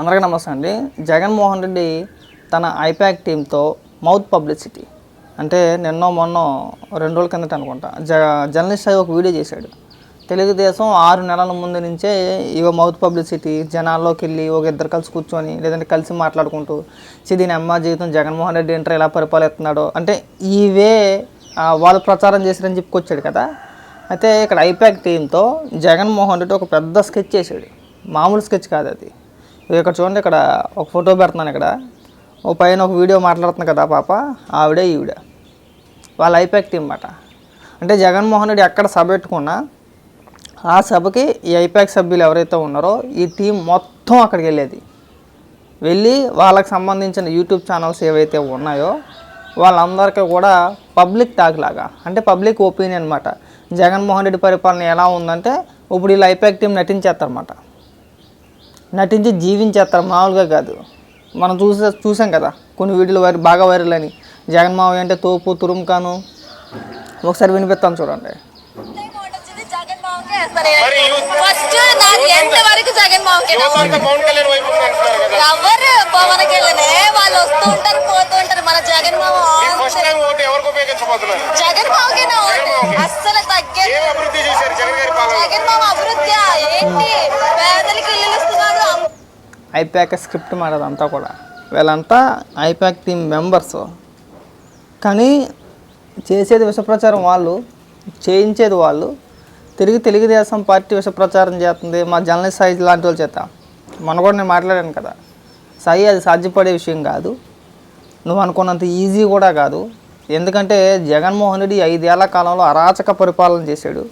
అందరికీ నమస్తే అండి. జగన్మోహన్ రెడ్డి తన ఐపాక్ టీంతో మౌత్ పబ్లిసిటీ. అంటే నిన్నో మొన్నో రెండు రోజుల కిందట అనుకుంటా జ జర్నలిస్ట్ అయి ఒక వీడియో చేశాడు. తెలుగుదేశం ఆరు నెలల ముందు నుంచే ఇగో మౌత్ పబ్లిసిటీ జనాల్లోకి వెళ్ళి ఒక ఇద్దరు కలిసి కూర్చొని లేదంటే కలిసి మాట్లాడుకుంటూ దీని అమ్మ జీవితం జగన్మోహన్ రెడ్డి ఏంటో ఎలా పరిపాలిస్తున్నాడో. అంటే ఇవే వాళ్ళు ప్రచారం చేశారని చెప్పుకొచ్చాడు కదా. అయితే ఇక్కడ ఐపాక్ టీంతో జగన్మోహన్ రెడ్డి ఒక పెద్ద స్కెచ్ చేశాడు. మామూలు స్కెచ్ కాదు అది. ఇక్కడ చూడండి ఇక్కడ ఒక ఫోటో పెడుతున్నాను ఇక్కడ. ఓ పైన ఒక వీడియో మాట్లాడుతుంది కదా పాప ఆవిడే ఈవిడ. వాళ్ళ ఐపాక్ టీం అన్నమాట అంటే జగన్మోహన్ రెడ్డి ఎక్కడ సభ పెట్టుకున్నా ఆ సభకి ఈ ఐపాక్ సభ్యులు ఎవరైతే ఉన్నారో ఈ టీం మొత్తం అక్కడికి వెళ్ళేది. వెళ్ళి వాళ్ళకి సంబంధించిన యూట్యూబ్ ఛానల్స్ ఏవైతే ఉన్నాయో వాళ్ళందరికీ కూడా పబ్లిక్ టాక్ లాగా అంటే పబ్లిక్ ఒపీనియన్ అనమాట జగన్మోహన్ రెడ్డి పరిపాలన ఎలా ఉందంటే ఇప్పుడు వీళ్ళు ఐపాక్ టీం నటించేస్తారన్నమాట. నటించి జీవించేస్తారు మామూలుగా కాదు. మనం చూసే చూసాం కదా కొన్ని వీడియోలు వైర్ బాగా వైరల్ అని జగన్మోహన్ అంటే తోపు తురుముకాను. ఒకసారి వినిపిస్తాను చూడండి. ఫస్ట్ నాకు ఎంత వరకు జగన్ మావకే ఎవరు పవన్ కళ్యాణ్? వాళ్ళు వస్తూ ఉంటారు మన జగన్ మావ మీరు ఫస్ట్ టైం ఓటు ఎవరికి ఉపయోగించబోతున్నారు జగన్ మావకే నా ఓటు అస్సలు తగ్గేది ఏం అభివృద్ధి చేశారు జగన్ గారి పాలన జగన్ మావ అభివృద్ధి ఏంటి పేదలకి ఇల్లు ఇస్తున్నారు అమ్మ- ఐపాక్ స్క్రిప్ట్ మాట కూడా. వీళ్ళంతా ఐపాక్ టీం మెంబర్స్. కానీ చేసేది విషప్రచారం వాళ్ళు చేయించేది వాళ్ళు. తిరిగి తెలుగుదేశం పార్టీ విషప్రచారం చేస్తుంది మా జర్నలిస్ట్ సాయి లాంటి వాళ్ళ చేత. మన కూడా నేను మాట్లాడాను కదా. సాయి అది సాధ్యపడే విషయం కాదు. నువ్వు అనుకున్నంత ఈజీ కూడా కాదు. ఎందుకంటే జగన్మోహన్ రెడ్డి ఐదేళ్ళ కాలంలో అరాచక పరిపాలన చేశాడు.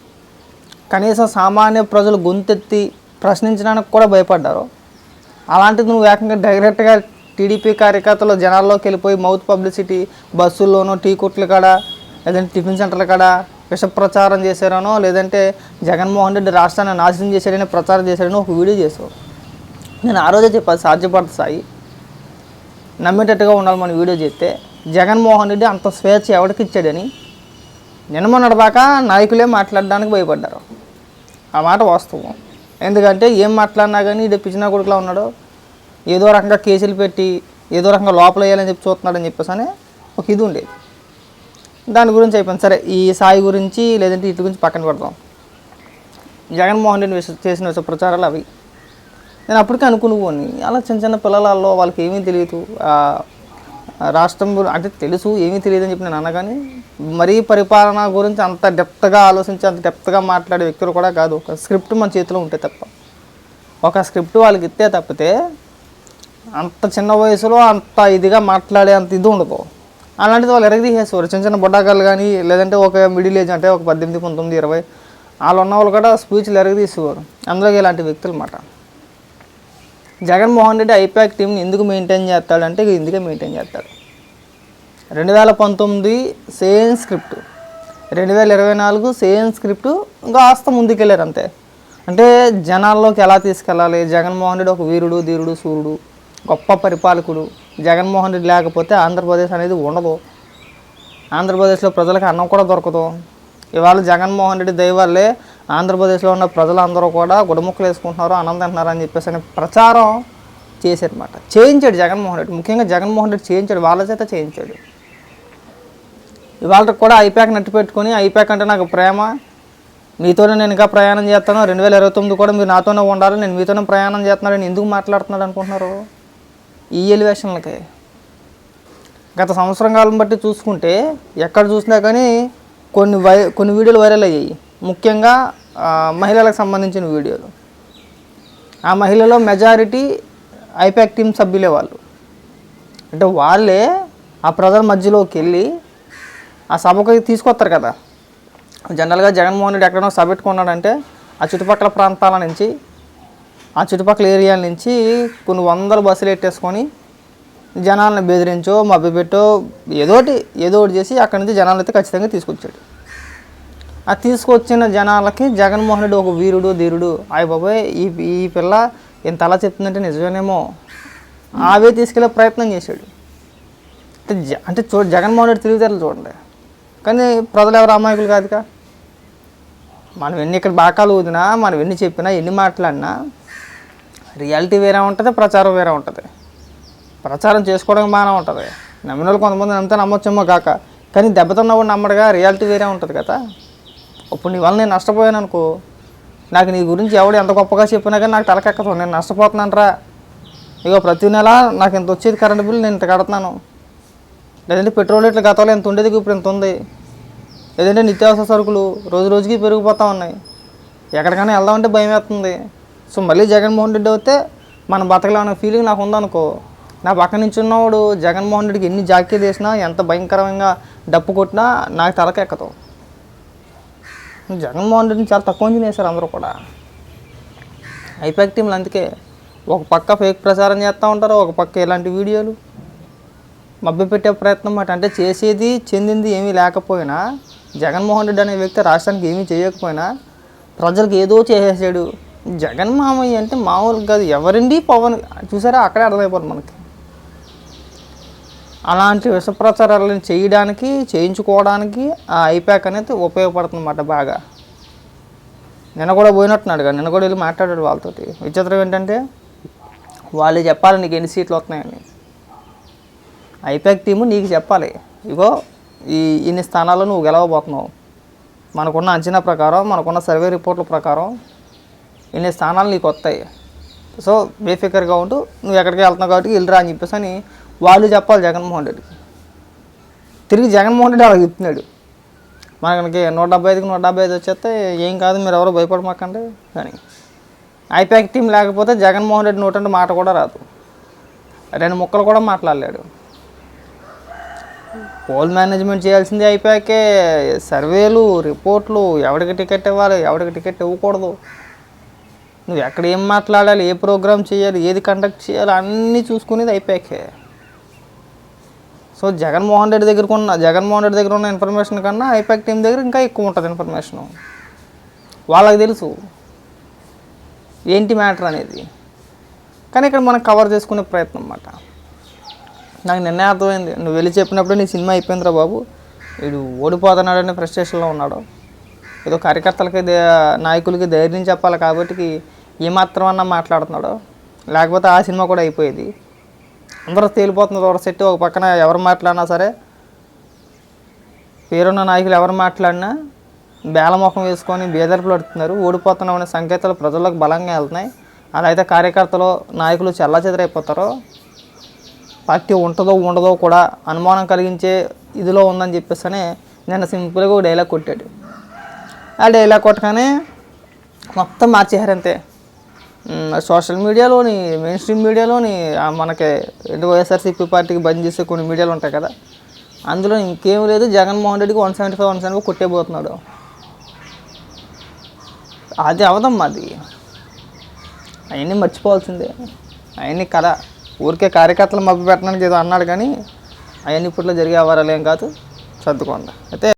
కనీసం సామాన్య ప్రజలు గొంతెత్తి ప్రశ్నించడానికి కూడా భయపడ్డారు. అలాంటిది నువ్వు ఏకంగా డైరెక్ట్గా టీడీపీ కార్యకర్తలు జనాల్లోకి వెళ్ళిపోయి మౌత్ పబ్లిసిటీ బస్సుల్లోనో టీ కొట్ల కాడ లేదంటే టిఫిన్ సెంటర్ల కాడ విష ప్రచారం చేశారనో లేదంటే జగన్మోహన్ రెడ్డి రాష్ట్రాన్ని నాశనం చేశాడని ప్రచారం చేశాడని ఒక వీడియో చేసావు నేను ఆ రోజే చెప్పాలి సాధ్యపడుతుంది సాయి. నమ్మేటట్టుగా ఉండాలి మన వీడియో చేస్తే. జగన్మోహన్ రెడ్డి అంత స్వేచ్ఛ ఎవరికి ఇచ్చాడని. నిన్న మొన్నటిదాకా నాయకులే మాట్లాడడానికి భయపడ్డారు. ఆ మాట వాస్తవం. ఎందుకంటే ఏం మాట్లాడినా కానీ ఇది పిచ్చినా కొడుకులా ఉన్నాడు. ఏదో రకంగా కేసులు పెట్టి ఏదో రకంగా లోపల వేయాలని చెప్పి చూస్తున్నాడని చెప్పేసి అని ఒక ఇది ఉండేది. దాని గురించి అయిపోయింది. సరే ఈ సాయి గురించి లేదంటే ఇటు గురించి పక్కన పెడదాం. జగన్మోహన్ రెడ్డి విశ్వ చేసిన ప్రచారాలు అవి. నేను అప్పటికే అనుకుని అలా చిన్న చిన్న పిల్లలలో వాళ్ళకి ఏమీ తెలియదు. రాష్ట్రం గురించి అంటే తెలుసు ఏమీ తెలియదు అని చెప్పి నేను అనగాని మరీ పరిపాలన గురించి అంత డెప్త్గా ఆలోచించి అంత డెప్త్గా మాట్లాడే వ్యక్తులు కూడా కాదు. ఒక స్క్రిప్ట్ మన చేతిలో ఉంటే తప్ప. ఒక స్క్రిప్ట్ వాళ్ళకి ఇస్తే తప్పితే అంత చిన్న వయసులో అంత ఇదిగా మాట్లాడే అంత ఇది ఉండదు. అలాంటిది వాళ్ళు ఎరగదీసేసేవారు. చిన్న చిన్న బుడ్డాకాలు కానీ లేదంటే ఒక మిడిల్ ఏజ్ అంటే ఒక పద్దెనిమిది పంతొమ్మిది ఇరవై వాళ్ళు ఉన్న వాళ్ళు కూడా స్పీచ్లు ఎరగదీసేవారు. అందులో ఇలాంటి వ్యక్తులు మాట. జగన్మోహన్ రెడ్డి ఐపాక్ టీంని ఎందుకు మెయింటైన్ చేస్తాడంటే అంటే ఇందుకే మెయింటైన్ చేస్తాడు. రెండు వేల పంతొమ్మిది సేమ్ స్క్రిప్ట్ రెండు వేల ఇరవై నాలుగు సేమ్ స్క్రిప్ట్ ఇంకా ఆస్త ముందుకెళ్ళారు అంతే. అంటే జనాల్లోకి ఎలా తీసుకెళ్ళాలి? జగన్మోహన్ రెడ్డి ఒక వీరుడు ధీరుడు సూర్యుడు గొప్ప పరిపాలకుడు. జగన్మోహన్ రెడ్డి లేకపోతే ఆంధ్రప్రదేశ్ అనేది ఉండదు. ఆంధ్రప్రదేశ్లో ప్రజలకు అన్నం కూడా దొరకదు. ఇవాళ జగన్మోహన్ రెడ్డి దయవల్లే ఆంధ్రప్రదేశ్లో ఉన్న ప్రజలందరూ కూడా గుడముక్కలు వేసుకుంటున్నారు ఆనందం తింటున్నారు అని చెప్పేసి అని ప్రచారం చేశారనమాట చేయించాడు జగన్మోహన్ రెడ్డి. ముఖ్యంగా జగన్మోహన్ రెడ్డి చేయించాడు. వాళ్ళ చేత చేయించాడు. ఇవాళ కూడా ఐపాక్ నట్టు పెట్టుకొని ఐపాక్ అంటే నాకు ప్రేమ. మీతోనే నేను ఇంకా ప్రయాణం చేస్తాను. రెండు వేల ఇరవై తొమ్మిది కూడా మీరు నాతోనే ఉండాలి. నేను మీతోనే ప్రయాణం చేస్తున్నాను. నేను ఎందుకు మాట్లాడుతున్నాడు అనుకుంటున్నారు? ఈ ఎలివేషన్లకి. గత సంవత్సరం కాలం బట్టి చూసుకుంటే ఎక్కడ చూసినా కానీ కొన్ని వై కొన్ని వీడియోలు వైరల్ అయ్యాయి. ముఖ్యంగా మహిళలకు సంబంధించిన వీడియోలు. ఆ మహిళలో మెజారిటీ ఐపాక్ టీం సభ్యులే వాళ్ళు. అంటే వాళ్ళే ఆ ప్రజల మధ్యలోకి వెళ్ళి ఆ సభకు తీసుకొస్తారు కదా. జనరల్గా జగన్మోహన్ రెడ్డి ఎక్కడో సభ పెట్టుకున్నాడంటే ఆ చుట్టుపక్కల ప్రాంతాల నుంచి ఆ చుట్టుపక్కల ఏరియాల నుంచి కొన్ని వందల బస్సులు ఎట్టేసుకొని జనాలను బెదిరించో మభ్యపెట్టో ఏదోటి ఏదో ఒకటి చేసి అక్కడి నుంచి జనాలు అయితే ఖచ్చితంగా తీసుకొచ్చాడు. ఆ తీసుకొచ్చిన జనాలకి జగన్మోహన్ రెడ్డి ఒక వీరుడు ధీరుడు. అయ్య బాబాయ్ ఈ ఈ పిల్ల ఇంత అలా చెప్తుందంటే నిజమేనేమో. ఆవే తీసుకెళ్ళే ప్రయత్నం చేశాడు. అంటే అంటే చూ జగన్మోహన్ రెడ్డి తిరుగుతారు చూడండి. కానీ ప్రజలు ఎవరు అమాయకులు కాదుగా మనం ఎన్ని ఇక్కడ బాకాలు ఊదినా మనం ఎన్ని చెప్పినా ఎన్ని మాట్లాడినా రియాలిటీ వేరే ఉంటుంది ప్రచారం వేరే ఉంటుంది. ప్రచారం చేసుకోవడం బాగానే ఉంటుంది. నమ్మిన వాళ్ళు కొంతమంది నమ్మితే నమ్మొచ్చేమో కాక. కానీ దెబ్బతిన్నవాడు నమ్మడుగా రియాలిటీ వేరే ఉంటుంది కదా. ఇప్పుడు నీ వల్ల నేను నష్టపోయాను అనుకో. నాకు నీ గురించి ఎవడు ఎంత గొప్పగా చెప్పినా కానీ నాకు తలకెక్కదు. నేను నష్టపోతున్నాను రా ఇగో ప్రతి నెల నాకు ఇంత వచ్చేది కరెంట్ బిల్ నేను ఇంత కడుతున్నాను. లేదంటే పెట్రోల్ ఇట్లా గతంలో ఎంత ఉండేది ఇప్పుడు ఇంత ఉంది? లేదంటే నిత్యావసర సరుకులు రోజు రోజుకి పెరిగిపోతూ ఉన్నాయి. ఎక్కడికైనా వెళ్దామంటే భయం వేస్తుంది. సో మళ్ళీ జగన్మోహన్ రెడ్డి అయితే మనం బతకలేమన్న ఫీలింగ్ నాకు ఉందనుకో నా పక్క నుంచి ఉన్నవాడు జగన్మోహన్ రెడ్డికి ఎన్ని జాకీలు వేసినా ఎంత భయంకరంగా డప్పు కొట్టినా నాకు తలకెక్కదు. జగన్మోహన్ రెడ్డిని చాలా తక్కువ అంచనా వేశారు అందరూ కూడా. ఐపాక్ టీంలు అందుకే ఒక పక్క ఫేక్ ప్రచారం చేస్తూ ఉంటారు ఒక పక్క ఇలాంటి వీడియోలు. మభ్యపెట్టే ప్రయత్నం మాట అంటే చేసేది చెందింది ఏమీ లేకపోయినా జగన్మోహన్ రెడ్డి అనే వ్యక్తి రాష్ట్రానికి ఏమీ చేయకపోయినా ప్రజలకు ఏదో చేసేసాడు. జగన్ మామయ్య అంటే మామూలు కాదు ఎవరండి పవన్? చూసారా? అక్కడే అర్థమైపోతుంది మనకి. అలాంటి విష ప్రచారాలను చేయడానికి చేయించుకోవడానికి ఆ ఐపాక్ అనేది ఉపయోగపడుతుంది అన్నమాట బాగా. నిన్న కూడా పోయినట్టున్నాడు కదా నిన్న కూడా వెళ్ళి మాట్లాడాడు వాళ్ళతోటి. విచిత్రం ఏంటంటే వాళ్ళు చెప్పాలి నీకు ఎన్ని సీట్లు వస్తున్నాయని. ఐపాక్ టీము నీకు చెప్పాలి ఇగో ఈ ఇన్ని స్థానాల్లో నువ్వు గెలవబోతున్నావు. మనకున్న అంచనా ప్రకారం మనకున్న సర్వే రిపోర్ట్ల ప్రకారం ఇన్ని స్థానాలు నీకు వస్తాయి. సో బేఫికర్గా ఉంటూ నువ్వు ఎక్కడికి వెళ్తున్నావు కాబట్టి వెళ్ళిరా అని చెప్పేసి అని వాళ్ళు చెప్పాలి జగన్మోహన్ రెడ్డికి తిరిగి జగన్మోహన్ రెడ్డి అలా చెప్తున్నాడు మనకి నూట డెబ్బై ఐదుకి నూట డెబ్బై ఐదు వచ్చేస్తే ఏం కాదు మీరు ఎవరో భయపడమాకండి కానీ ఐపాక్ టీం లేకపోతే జగన్మోహన్ రెడ్డి నోటంటే మాట కూడా రాదు. రెండు ముక్కలు కూడా మాట్లాడలేడు. పోల్ మేనేజ్మెంట్ చేయాల్సింది అయిపోయాకే సర్వేలు రిపోర్ట్లు ఎవరికి టికెట్ ఇవ్వాలి ఎవరికి టికెట్ ఇవ్వకూడదు. నువ్వు ఎక్కడ ఏం మాట్లాడాలి ఏ ప్రోగ్రామ్ చేయాలి ఏది కండక్ట్ చేయాలి అన్నీ చూసుకునేది అయిపోయాకే సో జగన్మోహన్ రెడ్డి దగ్గర ఉన్న జగన్మోహన్ రెడ్డి దగ్గర ఉన్న ఇన్ఫర్మేషన్ కన్నా ఐపాక్ టీం దగ్గర ఇంకా ఎక్కువ ఉంటుంది ఇన్ఫర్మేషన్ వాళ్ళకి తెలుసు. ఏంటి మ్యాటర్ అనేది. కానీ ఇక్కడ మనం కవర్ చేసుకునే ప్రయత్నం అన్నమాట. నాకు నిన్నే అర్థమైంది. నువ్వు వెళ్ళి చెప్పినప్పుడు నీ సినిమా అయిపోయిందిరా బాబు. వీడు ఓడిపోతున్నాడని ఫ్రస్ట్రేషన్లో ఉన్నాడు. ఏదో కార్యకర్తలకి నాయకులకి ధైర్యం చెప్పాలి కాబట్టి ఏమాత్రం అన్నా మాట్లాడుతున్నాడు. లేకపోతే ఆ సినిమా కూడా అయిపోయేది. అందరూ తేలిపోతుంది ఒక సెట్ ఒక పక్కన ఎవరు మాట్లాడినా సరే. పేరున్న నాయకులు ఎవరు మాట్లాడినా బేలముఖం వేసుకొని బేదర్పులు పడుతున్నారు ఓడిపోతున్నామనే సంకేతాలు ప్రజలకు బలంగా వెళ్తున్నాయి. అలా అయితే కార్యకర్తలు నాయకులు చెల్లాచెదరైపోతారో పార్టీ ఉంటుందో ఉండదో కూడా అనుమానం కలిగించే ఇదిలో ఉందని చెప్పేసి నిన్న సింపుల్గా ఒక డైలాగ్ కొట్టాడు. ఆ డైలాగ్ కొట్టగానే మొత్తం మార్చేశారు అంతే. సోషల్ మీడియాలోని మెయిన్ స్ట్రీమ్ మీడియాలోని మనకి ఏంటి వైఎస్ఆర్సీపీ పార్టీకి బంద్ చేసే కొన్ని మీడియాలు ఉంటాయి కదా. అందులో ఇంకేం లేదు జగన్మోహన్ రెడ్డికి one seventy five one seventy five కొట్టేపోతున్నాడు అది అవదమ్మా అది. అవన్నీ మర్చిపోవాల్సిందే. అవన్నీ కథ. ఊరికే కార్యకర్తలు మభ్య పెట్టడానికి ఏదో అన్నాడు కానీ అవన్నీ ఇప్పట్లో జరిగే వ్యవహారాలు ఏం కాదు. సర్దుకోండి. అయితే